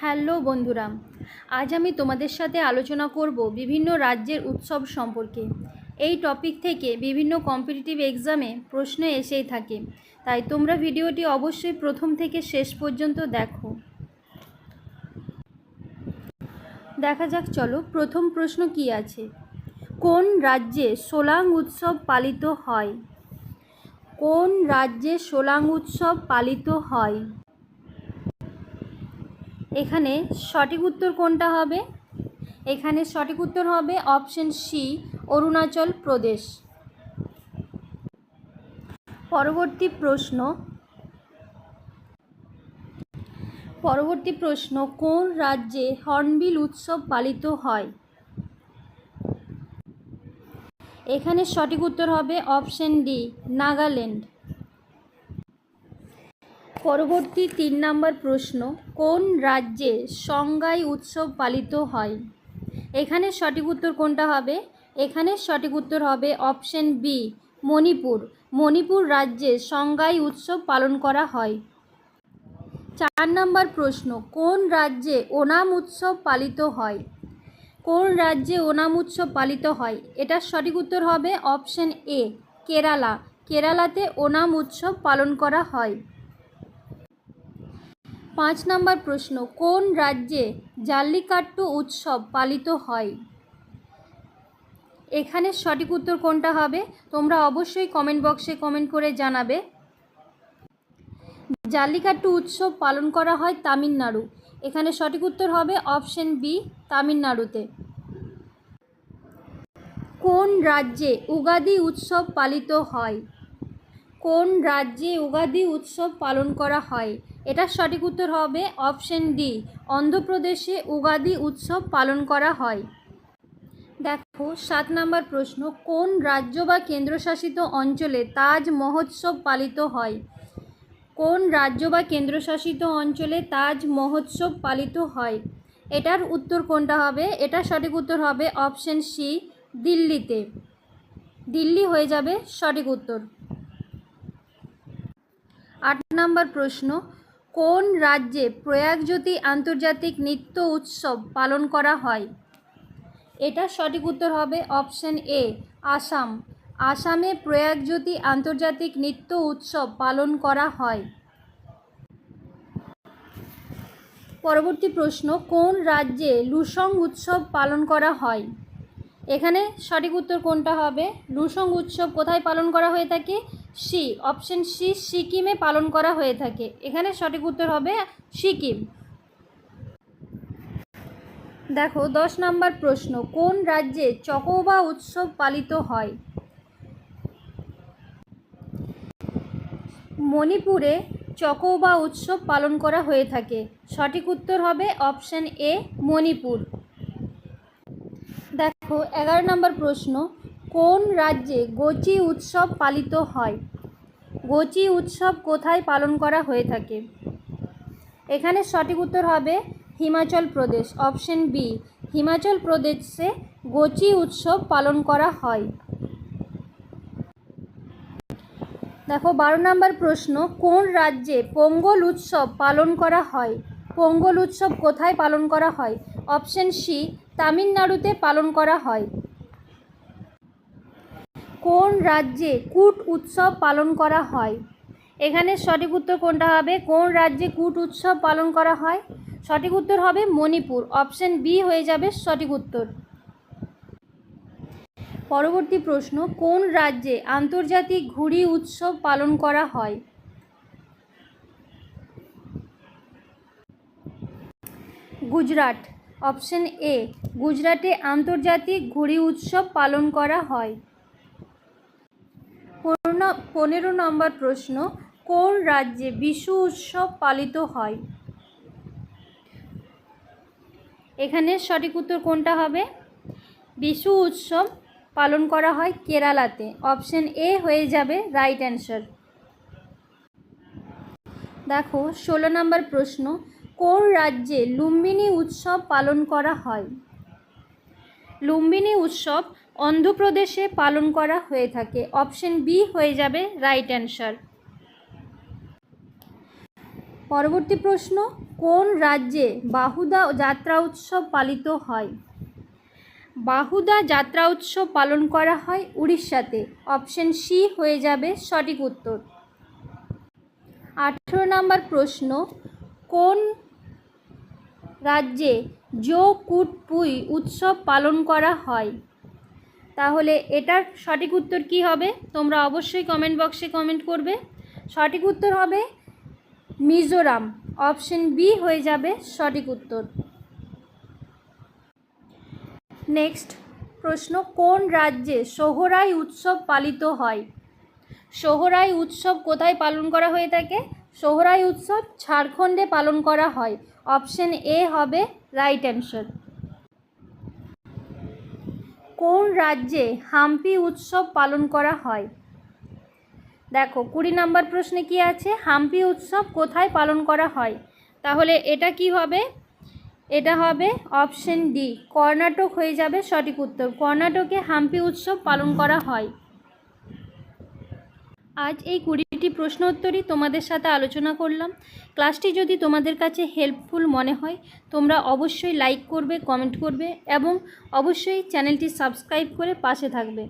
Hello বন্ধুরা, আজ আমি তোমাদের সাথে আলোচনা করব বিভিন্ন রাজ্যের উৎসব সম্পর্কে। এই টপিক থেকে বিভিন্ন কম্পিটিটিভ এক্সামে প্রশ্ন এসেই থাকে। তাই তোমরা ভিডিওটি অবশ্যই প্রথম থেকে শেষ পর্যন্ত দেখো। দেখা যাক, চলো প্রথম প্রশ্ন কি আছে? কোন রাজ্যে সোলাং উৎসব পালিত হয়? কোন রাজ্যে সোলাং উৎসব পালিত হয়? এখানে সঠিক উত্তর কোনটা হবে? এখানে সঠিক উত্তর হবে অপশন সি অরুণাচল প্রদেশ। পরবর্তী প্রশ্ন। পরবর্তী প্রশ্ন, কোন রাজ্যে হর্নবিল উৎসব পালিত হয়? এখানে সঠিক উত্তর হবে অপশন ডি নাগাল্যান্ড। পরবর্তী তিন নম্বর প্রশ্ন, কোন রাজ্যে সংগাই উৎসব পালিত হয়? এখানে সঠিক উত্তর কোনটা হবে? এখানে সঠিক উত্তর হবে অপশন বি, মণিপুর। মণিপুর রাজ্যে সংগাই উৎসব পালন করা হয়। চার নম্বর প্রশ্ন, কোন রাজ্যে ওনাম উৎসব পালিত হয়? কোন রাজ্যে ওনাম উৎসব পালিত হয়? এটার সঠিক উত্তর হবে অপশন এ, কেরালা। কেরালাতে ওনাম উৎসব পালন করা হয়। পাঁচ নম্বর প্রশ্ন, কোন রাজ্যে জাল্লিকাট্টু উৎসব পালিত হয়? এখানে সঠিক উত্তর কোনটা হবে? তোমরা অবশ্যই কমেন্ট বক্সে কমেন্ট করে জানাবে। জাল্লিকাট্টু উৎসব পালন করা হয় তামিলনাড়ু। এখানে সঠিক উত্তর হবে অপশন বি, তামিলনাড়ুতে। কোন রাজ্যে উগাদি উৎসব পালিত হয়? কোন রাজ্যে উগাদি উৎসব পালন করা হয়? এটার সঠিক উত্তর হবে অপশন ডি, অন্ধ্রপ্রদেশে উগাদি উৎসব পালন করা হয়। দেখো, সাত নম্বর প্রশ্ন, কোন রাজ্য বা কেন্দ্রশাসিত অঞ্চলে তাজ মহোৎসব পালিত হয়? কোন রাজ্য বা কেন্দ্রশাসিত অঞ্চলে তাজ মহোৎসব পালিত হয়? এটার উত্তর কোনটা হবে? এটার সঠিক উত্তর হবে অপশন সি, দিল্লিতে। দিল্লি হয়ে যাবে সঠিক উত্তর। আট নম্বর প্রশ্ন, কোন রাজ্যে প্রয়াগজ্যোতি আন্তর্জাতিক নৃত্য উৎসব পালন করা হয়? এটার সঠিক উত্তর হবে অপশন এ, আসাম। আসামে প্রয়াগজ্যোতি আন্তর্জাতিক নৃত্য উৎসব পালন করা হয়। পরবর্তী প্রশ্ন, কোন রাজ্যে লুসং উৎসব পালন করা হয়? এখানে সঠিক উত্তর কোনটা হবে? লুসং উৎসব কোথায় পালন করা হয়ে থাকে? সি, অপশন সি, সিকিমে পালন করা হয়ে থাকে। এখানে সঠিক উত্তর হবে সিকিম। দেখো, দশ নম্বর প্রশ্ন, কোন রাজ্যে চকোবা উৎসব পালিত হয়? মণিপুরে চকোবা উৎসব পালন করা হয়ে থাকে। সঠিক উত্তর হবে অপশন এ, মণিপুর। দেখো, এগারো নম্বর প্রশ্ন কোন রাজ্যে গোচি উৎসব পালিত হয়? গোচি উৎসব কোথায় পালন করা হয়ে থাকে? এখানে সঠিক উত্তর হবে হিমাচল প্রদেশ। অপশন বি, হিমাচল প্রদেশে গোচি উৎসব পালন করা হয়। দেখো, বারো নম্বর প্রশ্ন, কোন রাজ্যে পোঙ্গল উৎসব পালন করা হয়? পোঙ্গল উৎসব কোথায় পালন করা হয়? অপশন সি, তামিলনাড়ুতে পালন করা হয়। কোন রাজ্যে কুট উৎসব পালন করা হয়? এখানে সঠিক উত্তর কোনটা হবে? কোন রাজ্যে কুট উৎসব পালন করা হয়? সঠিক উত্তর হবে মণিপুর। অপশন বি হয়ে যাবে সঠিক উত্তর। পরবর্তী প্রশ্ন, কোন রাজ্যে আন্তর্জাতিক ঘুড়ি উৎসব পালন করা হয়? গুজরাট। অপশন এ, গুজরাটে আন্তর্জাতিক ঘুড়ি উৎসব পালন করা হয়। পনেরো নম্বর প্রশ্ন, কোন রাজ্যে বিশু উৎসব পালিত হয়? এখানে সঠিক উত্তর কোনটা হবে? বিশু উৎসব পালন করা হয় কেরালাতে। অপশন এ হয়ে যাবে রাইট অ্যান্সার। দেখো, ষোলো নম্বর প্রশ্ন, কোন রাজ্যে লুম্বিনী উৎসব পালন করা হয়? লুম্বিনী উৎসব অন্ধ্রপ্রদেশে পালন করা হয়ে থাকে। অপশন বি হয়ে যাবে রাইট অ্যান্সার পরবর্তী প্রশ্ন, কোন রাজ্যে বাহুদা যাত্রা উৎসব পালিত হয়? বাহুদা যাত্রা উৎসব পালন করা হয় উড়িষ্যাতে। অপশন সি হয়ে যাবে সঠিক উত্তর। আঠেরো নম্বর প্রশ্ন, কোন রাজ্যে জো কুটপুই উৎসব পালন করা হয়? তাহলে এটার সঠিক উত্তর কি হবে? তোমরা অবশ্যই কমেন্ট বক্সে কমেন্ট করবে। সঠিক উত্তর হবে মিজোরাম। অপশন বি হয়ে যাবে সঠিক উত্তর। নেক্সট প্রশ্ন, কোন রাজ্যে সোহরাই উৎসব পালিত হয়? সোহরাই উৎসব কোথায় পালন করা হয়ে থাকে? সোহরাই উৎসব ঝাড়খণ্ডে পালন করা হয়। অপশন এ হবে রাইট অ্যান্সার কোন রাজ্যে হাম্পি উৎসব পালন করা হয়? দেখো, কুড়ি নাম্বার প্রশ্নে কি আছে? হাম্পি উৎসব কোথায় পালন করা হয়? তাহলে এটা কি হবে? এটা হবে অপশন ডি, কর্ণাটক হয়ে যাবে সঠিক উত্তর। কর্ণাটকে হাম্পি উৎসব পালন করা হয়। আজ এই কুড়িটি প্রশ্ন উত্তরই তোমাদের সাথে আলোচনা করলাম। ক্লাসটি যদি তোমাদের কাছে হেল্পফুল মনে হয়, তোমরা অবশ্যই লাইক করবে কমেন্ট করবে এবং অবশ্যই চ্যানেলটি সাবস্ক্রাইব করে পাশে থাকবে।